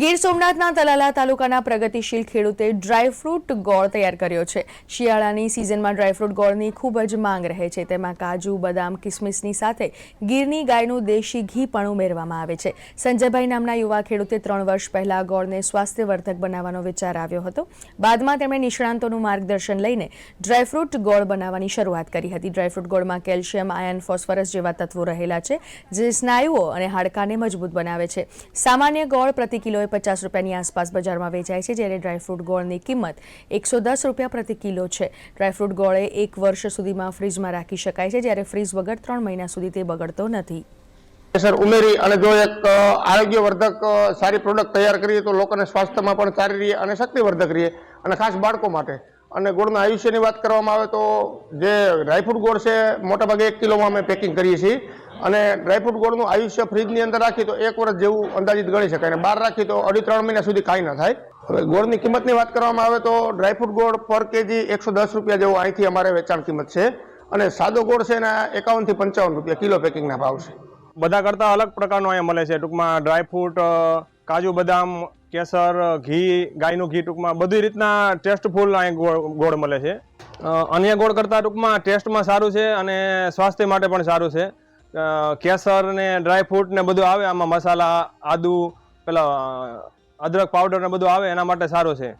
ગીર સોમનાથના તલાલા તાલુકાના પ્રગતિશીલ ખેડૂતે ડ્રાયફ્રૂટ ગોળ તૈયાર કર્યો છે. શિયાળાની સિઝનમાં ડ્રાયફ્રૂટ ગોળની ખૂબ જ માંગ રહે છે. તેમાં કાજુ, બદામ, કિસમિસની સાથે ગીરની ગાયનું દેશી ઘી પણ ઉમેરવામાં આવે છે. સંજયભાઈ નામના યુવા ખેડૂતે ત્રણ વર્ષ પહેલા ગોળને સ્વાસ્થ્યવર્ધક બનાવવાનો વિચાર આવ્યો હતો. બાદમાં તેમણે નિષ્ણાંતોનું માર્ગદર્શન લઈને ડ્રાયફ્રૂટ ગોળ બનાવવાની શરૂઆત કરી હતી. ડ્રાયફ્રૂટ ગોળમાં કેલ્શિયમ, આયન, ફોસ્ફરસ જેવા તત્વો રહેલા છે, જે સ્નાયુઓ અને હાડકાને મજબૂત બનાવે છે. સામાન્ય ગોળ પ્રતિ કિલોએ પચાસ રૂપિયાની આસપાસ બજારમાં વેચાય છે, જ્યારે ડ્રાયફ્રૂટ ગોળની કિંમત એકસો દસ રૂપિયા પ્રતિ કિલો છે. ડ્રાયફ્રૂટ ગોળે એક વર્ષ સુધીમાં ફ્રીજમાં રાખી શકાય છે, જ્યારે ફ્રીજ વગર ત્રણ મહિના સુધી તે બગડતો નથી. સર, ઉમેરી અને જો એક આરોગ્યવર્ધક સારી પ્રોડક્ટ તૈયાર કરીએ તો લોકોને સ્વાસ્થ્યમાં પણ સારી રહીએ અને શક્તિવર્ધક રહે. અને ખાસ બાળકો માટે. અને ગોળના આયુષ્યની વાત કરવામાં આવે તો જે ડ્રાયફ્રૂટ ગોળ છે, મોટાભાગે એક કિલોમાં અમે પેકિંગ કરીએ છીએ. અને ડ્રાયફ્રૂટ ગોળનું આયુષ્ય ફ્રીજની અંદર રાખી તો એક વર્ષ જેવું અંદાજિત ગણી શકાય. અને બહાર રાખી તો અઢી ત્રણ મહિના સુધી કાંઈ ન થાય. હવે ગોળની કિંમતની વાત કરવામાં આવે તો ડ્રાયફ્રૂટ ગોળ પર કેજી એકસો દસ રૂપિયા જેવું અહીંથી અમારે વેચાણ કિંમત છે. અને સાદો ગોળ છે એના એકાવનથી પંચાવન રૂપિયા કિલો પેકિંગના ભાવ છે. બધા કરતાં અલગ પ્રકારનો અહીંયા મળે છે. ટૂંકમાં ડ્રાયફ્રૂટ કાજુ બદામ, કેસર, ઘી, ગાયનું ઘી ટૂંકમાં બધી રીતના ટેસ્ટફુલ અહીંયા ગોળ મળે છે. અન્ય ગોળ કરતાં ટૂંકમાં ટેસ્ટમાં સારું છે અને સ્વાસ્થ્ય માટે પણ સારું છે. કેસર ને ડ્રાયફ્રૂટ ને બધું આવે, આમાં મસાલા, આદુ, પેલા અદરક પાવડર ને બધું આવે, એના માટે સારું છે.